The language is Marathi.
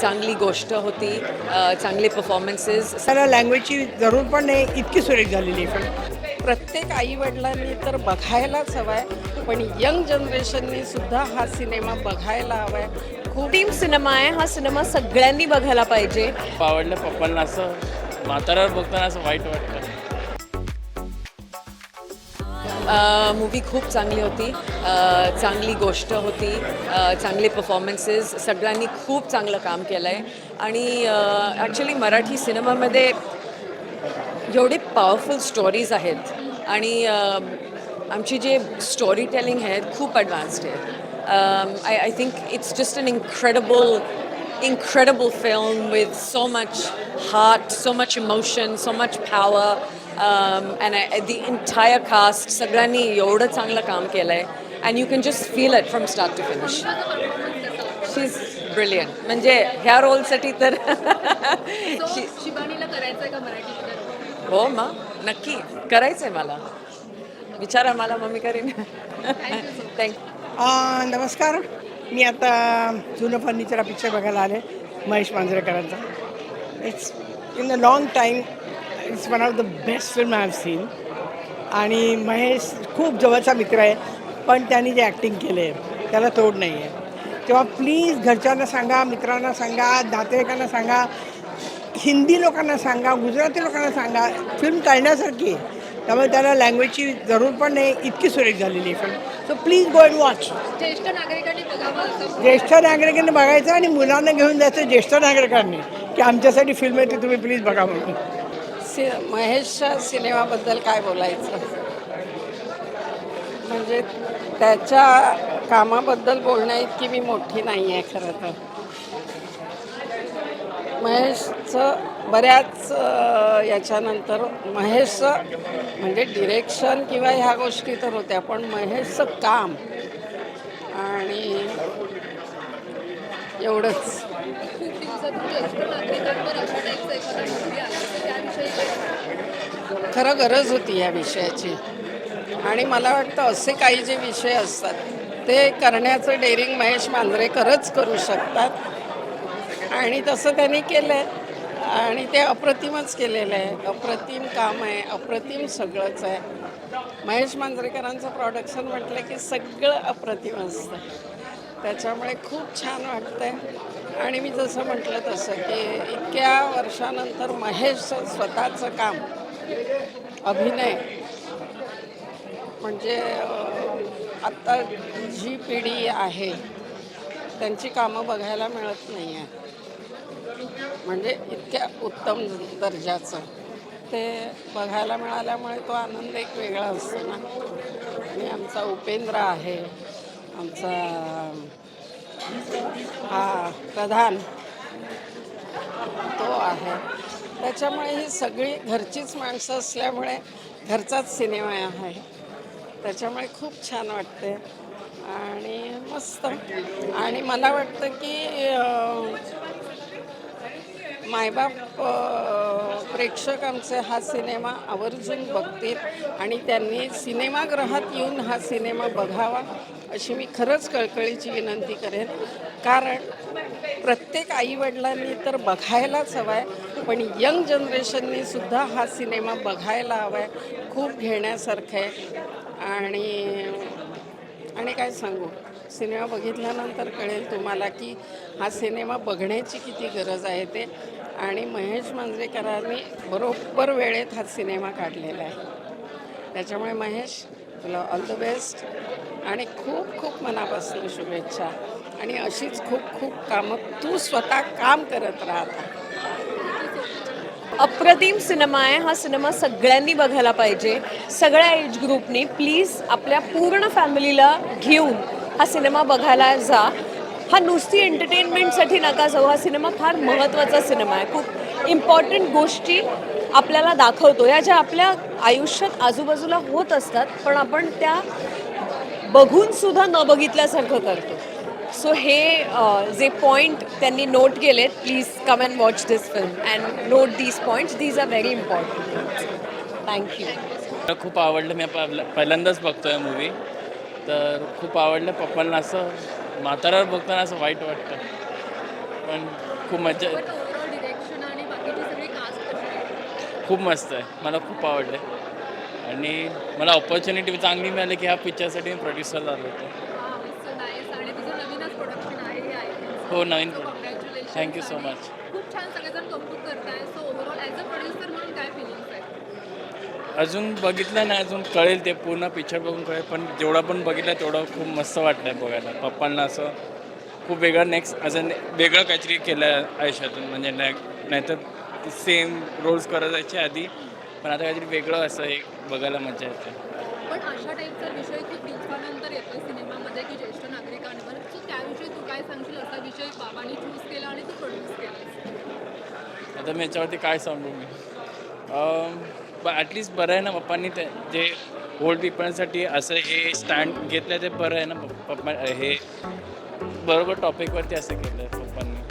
चांगली गोष्ट होती चांगले परफॉर्मन्सेस त्याला लँग्वेजची जरूर पण नाही इतकी सुरेख झालेली आहे. फिल्म प्रत्येक आई वडिलांनी तर बघायलाच हवाय पण यंग जनरेशननी सुद्धा हा सिनेमा बघायला हवाय. खूप टीम सिनेमा आहे हा सिनेमा सगळ्यांनी बघायला पाहिजे. आवडलं पप्पांना असं म्हाताऱ्यावर बघताना असं वाईट वाटतं. मूवी खूप चांगली होती. चांगली गोष्ट होती. चांगले परफॉर्मन्सेस सगळ्यांनी खूप चांगलं काम केलं आहे आणि ॲक्च्युली मराठी सिनेमामध्ये एवढे पॉवरफुल स्टोरीज आहेत. आणि आमची जे स्टोरी टेलिंग आहे खूप ॲडव्हान्स्ड आहे. I I think it's just an incredible incredible film with so much heart so much emotion so much power um, and I, the entire cast सगळ्यांनी एवढं चांगलं काम केलं आहे and you can just feel it from start to finish she is brilliant म्हणजे ह्या रोलसाठी तर हो मग नक्की. करायचं आहे मला. विचारा मला मग मी करीन थँक्यू नमस्कार. मी आता जुनं फर्निचर हा पिक्चर बघायला आले Mahesh मांजरेकरांचा. It's in a long time it's one of the best film I have seen आणि महेश खूप जवळचा मित्र आहे पण त्यांनी जे ॲक्टिंग केले आहे त्याला तोड नाही आहे तेव्हा प्लीज घरच्यांना सांगा मित्रांना सांगा नातेवाईकांना सांगा हिंदी लोकांना सांगा गुजराती लोकांना सांगा फिल्म कळण्यासारखी आहे. त्यामुळे त्याला लँग्वेजची जरूर पण नाही इतकी सुरेख झालेली आहे film so please go and watch ज्येष्ठ नागरिकांनी ज्येष्ठ नागरिकांनी बघायचं आणि मुलांना घेऊन जायचं ज्येष्ठ नागरिकांनी. की आमच्यासाठी फिल्म आहे ती तुम्ही प्लीज बघा म्हणून. सि महेशच्या सिनेमाबद्दल काय बोलायचं? म्हणजे त्याच्या कामाबद्दल बोलण्या इतकी मी मोठी नाही आहे खरं तर. महेशचं बऱ्याच याच्यानंतर महेशचं म्हणजे डिरेक्शन किंवा ह्या गोष्टी तर होत्या पण महेशचं काम आणि एवढंच खूप दिवसातून ज्येष्ठ नागरिकांवर अशा टाईपचा एखादा मूवी आला तर त्याविषयी काय? खरं गरज होती या विषयाची. आणि मला वाटतं असे काही जे विषय असतात ते करण्याचं डेअरिंग महेश मांजरेकरच करू शकतात. आणि तसं त्यांनी केलं आहे आणि ते अप्रतिमच केलेलं आहे. अप्रतिम काम आहे अप्रतिम सगळंच आहे. महेश मांजरेकरांचं प्रॉडक्शन म्हटलं की सगळं अप्रतिम असतं. त्याच्यामुळे खूप छान वाटतंय. आणि मी जसं म्हटलं तसं की इतक्या वर्षानंतर महेशचं स्वतःचं काम अभिनय. म्हणजे आत्ता जी पिढी आहे त्यांची कामं बघायला मिळत नाही आहे म्हणजे इतक्या उत्तम दर्जाचं. ते बघायला मिळाल्यामुळे तो आनंद एक वेगळा असतो ना. आणि आमचा उपेंद्र आहे आमचा हा प्रधान तो आहे. त्याच्यामुळे ही सगळी घरचीच माणसं असल्यामुळे घरचाच सिनेमा आहे. त्याच्यामुळे खूप छान वाटते. आणि मस्त. आणि मला वाटतं की मायबाप प्रेक्षक आमचे हा सिनेमा आवर्जून बघतील आणि त्यांनी सिनेमागृहात येऊन हा सिनेमा बघावा. अशी मी खरंच कळकळीची विनंती करेन. कारण प्रत्येक आईवडिलांनी तर बघायलाच हवा आहे पण यंग जनरेशननी सुद्धा हा सिनेमा बघायला हवा आहे खूप घेण्यासारखं आहे. आणि आणि काय सांगू? सिनेमा बघितल्यानंतर कळेल तुम्हाला की हा सिनेमा बघण्याची किती गरज आहे ते. आणि महेश मांजरेकरांनी बरोबर वेळेत हा सिनेमा काढलेला आहे. त्याच्यामुळे महेश तुला ऑल द बेस्ट आणि खूप खूप मनापासून शुभेच्छा. आणि अशीच खूप खूप कामं तू स्वतः काम करत राहता. अप्रतिम सिनेमा आहे. हा सिनेमा सगळ्यांनी बघायला पाहिजे. सगळ्या एज ग्रुपनी प्लीज आपल्या पूर्ण फॅमिलीला घेऊन हा सिनेमा बघायला जा. हा नुसती एंटरटेनमेंटसाठी नका जाऊ. हा सिनेमा फार महत्त्वाचा सिनेमा आहे. खूप इम्पॉर्टंट गोष्टी आपल्याला दाखवतो. या ज्या आपल्या आयुष्यात आजूबाजूला होत असतात पण आपण त्या बघून सुद्धा न बघितल्यासारखं करतो. सो हे जे पॉईंट त्यांनी नोट केलेत please come and watch this film and note these points these are very important thank you मला खूप आवडलं मी पहिल्या- पहिल्यांदाच बघतो आहे मूवी तर खूप आवडलं पप्पांना असं म्हाताऱ्यावर बघताना असं वाईट वाटतं. पण खूप मजा खूप मस्त आहे. मला खूप आवडलं आणि मला ऑपॉर्च्युनिटी चांगली मिळाली की ह्या पिक्चरसाठी मी प्रोड्युसर झालो होतो. हे नवीन थँक्यू सो मच अजून बघितलं नाही अजून कळेल ते पूर्ण पिक्चर बघून कळेल पण जेवढं पण बघितलं तेवढं खूप मस्त वाटलं आहे बघायला. पप्पांना असं खूप वेगळं नेक्स्ट असं ने- वेगळं काहीतरी केलं आहे आयुष्यातून. म्हणजे नाही नाहीतर सेम रोल्स करत जायचे आधी पण आता काहीतरी वेगळं असं एक बघायला मजा येते. पण अशा टाईपचा विषय खूप दिवसानंतर येतोय सिनेमामध्ये की ज्येष्ठ नागरिकांवर. त्याविषयी तू काय सांगशील? असा विषय बाबांनी चूज केला आणि तू प्रोड्यूस केला आता मी याच्यावरती काय सांगू मी? ॲटलिस्ट बरं आहे ना पप्पांनी ते जे ओल्ड पीपलसाठी असं हे स्टँड घेतलं ते बरं आहे ना पप्पा हे बरोबर टॉपिकवरती असं केलं